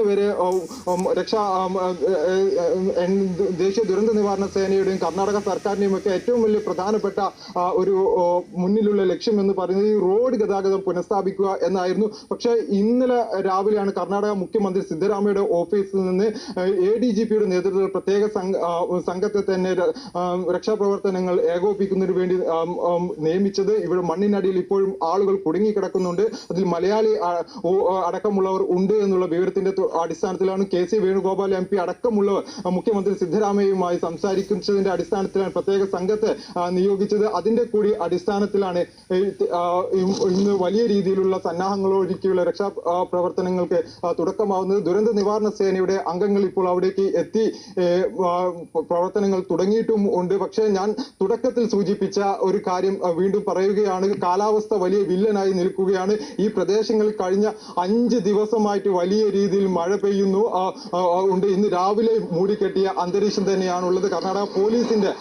വരെ രക്ഷാ ദേശീയ ദുരന്ത നിവാരണ സേനയുടെയും കർണാടക സർക്കാരിന്റെയും ഒക്കെ ഏറ്റവും വലിയ പ്രധാനപ്പെട്ട ഒരു മുന്നിലുള്ള ലക്ഷ്യം എന്ന് പറയുന്നത് ഈ റോഡ് ഗതാഗതം പുനഃസ്ഥാപിക്കുക എന്നായിരുന്നു. പക്ഷേ ഇന്നലെ രാവിലെയാണ് കർണാടക മുഖ്യമന്ത്രി സിദ്ധരാമയുടെ ഓഫീസിൽ നിന്ന് എ ഡി ജി പിയുടെ നേതൃത്വത്തിൽ പ്രത്യേക സംഘ- സംഘത്തെ തന്നെ രക്ഷാപ്രവർത്തനങ്ങൾ ഏകോപിപ്പിക്കുന്നതിന് വേണ്ടി നിയമിച്ചത്. ഇവിടെ മണ്ണിനടിയിൽ ഇപ്പോഴും ആളുകൾ കുടുങ്ങിക്കിടക്കുന്നുണ്ട്. അതിൽ മലയാളി അടക്കമുള്ളവർ ഉണ്ട് എന്നുള്ള വിവരത്തിന്റെ അടിസ്ഥാനത്തിലാണ് K C Venugopal M P അടക്കമുള്ളവർ മുഖ്യമന്ത്രി സിദ്ധരാമയ്യുമായി സംസാരിക്കുന്നതിന്റെ അടിസ്ഥാനത്തിലാണ് പ്രത്യേക സംഘത്തെ നിയോഗിച്ചത്. അതിന്റെ കൂടി അടിസ്ഥാനത്തിലാണ് ഇന്ന് വലിയ രീതിയിലുള്ള സന്നാഹങ്ങളൊരുക്കിയുള്ള രക്ഷാ പ്രവർത്തനങ്ങൾക്ക് തുടക്കമാവുന്നത്. ദുരന്ത നിവാരണ സേനയുടെ അംഗങ്ങൾ ഇപ്പോൾ അവിടേക്ക് എത്തി പ്രവർത്തനങ്ങൾ തുടങ്ങിയിട്ടും ഉണ്ട്. പക്ഷേ ഞാൻ തുടക്കത്തിൽ സൂചിപ്പിച്ച ഒരു കാര്യം വീണ്ടും പറയുകയാണ്. കാലാവസ്ഥ വലിയ വില്ലനായി നിൽക്കുകയാണ്. ഈ പ്രദേശങ്ങളിൽ കഴിഞ്ഞ അഞ്ച് ദിവസമായിട്ട് വലിയ രീതിയിൽ മഴ പെയ്യുന്നു. ഉണ്ട്. ഇന്ന് രാവിലെ മൂടിക്കെട്ടിയ അന്തരീക്ഷം തന്നെയാണുള്ളത്. കർണാടക പോലീസിന്റെ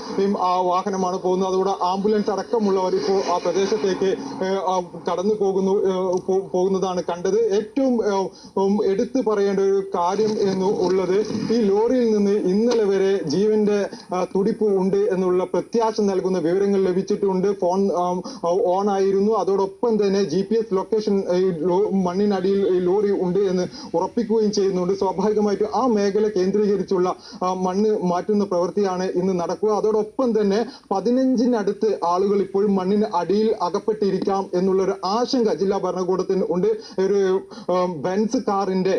വാഹനമാണ് പോകുന്നത്. അതുകൂടെ ആംബുലൻസ് അടക്കമുള്ളവർ ഇപ്പോൾ ആ പ്രദേശത്തേക്ക് കടന്നു പോകുന്നു പോകുന്നതാണ് കണ്ടത്. ഏറ്റവും എടുത്തു പറയേണ്ട ഒരു കാര്യം എന്ന് ഉള്ളത് ഈ ലോറിയിൽ നിന്ന് ഇന്നലെ വരെ ജീവന്റെ തുടിപ്പ് ഉണ്ട് എന്നുള്ള പ്രത്യാശ നൽകുന്ന വിവരങ്ങൾ ലഭിച്ചിട്ടുണ്ട്. ഫോൺ ഓൺ ആയിരുന്നു. അതോടൊപ്പം തന്നെ ജി ലൊക്കേഷൻ മണ്ണിനടിയിൽ ലോറി ഉണ്ട് എന്ന് ഉറപ്പിക്കുകയും ചെയ്യുന്നുണ്ട്. സ്വാഭാവികമായിട്ടും ആ മേഖല കേന്ദ്രീകരിച്ചുള്ള മണ്ണ് മാറ്റുന്ന പ്രവൃത്തിയാണ് ഇന്ന് നടക്കുക. അതോടൊപ്പം തന്നെ പതിനഞ്ചിനടുത്ത് ആളുകൾ ഇപ്പോഴും മണ്ണിന് അടിയിൽ അകപ്പെട്ടിരിക്കാം എന്നുള്ള ഒരു ആശങ്ക ജില്ലാ ഭരണകൂടത്തിന് ഉണ്ട്. ഒരു ബെൻസ് കാറിന്റെ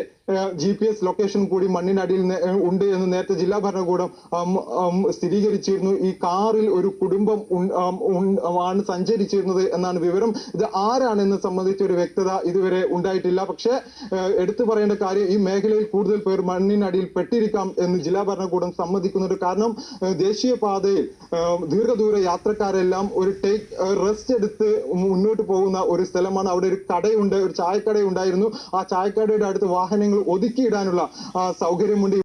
ജി പി എസ് ലൊക്കേഷൻ കൂടി മണ്ണിനടിയിൽ ഉണ്ട് എന്ന് നേരത്തെ ജില്ലാ ഭരണകൂടം സ്ഥിരീകരിച്ചിരുന്നു. ഈ കാറിൽ ഒരു കുടുംബം ആണ് സഞ്ചരിച്ചിരുന്നത് എന്നാണ് വിവരം. ഇത് ആരാണെന്ന് സംബന്ധിച്ച ഒരു വ്യക്തത ഇതുവരെ ഉണ്ടായിട്ടില്ല. പക്ഷേ എടുത്തു പറയേണ്ട കാര്യം ഈ മേഖലയിൽ കൂടുതൽ പേർ മണ്ണിനടിയിൽ പെട്ടിരിക്കാം എന്ന് ജില്ലാ ഭരണകൂടം സമ്മതിക്കുന്നുണ്ട് കാരണം ദേശീയപാതയിൽ ദീർഘദൂര യാത്രക്കാരെല്ലാം ഒരു ടേക്ക് റെസ്റ്റ് എടുത്ത് മുന്നോട്ട് പോകുന്ന ഒരു സ്ഥലമാണ്. അവിടെ ഒരു കടയുണ്ട് ഒരു ചായക്കട ഉണ്ടായിരുന്നു ആ ചായക്കടയുടെ അടുത്ത് വാഹനങ്ങൾ ഒതുക്കിയിടാനുള്ള ആ, സൗകര്യമുണ്ട്.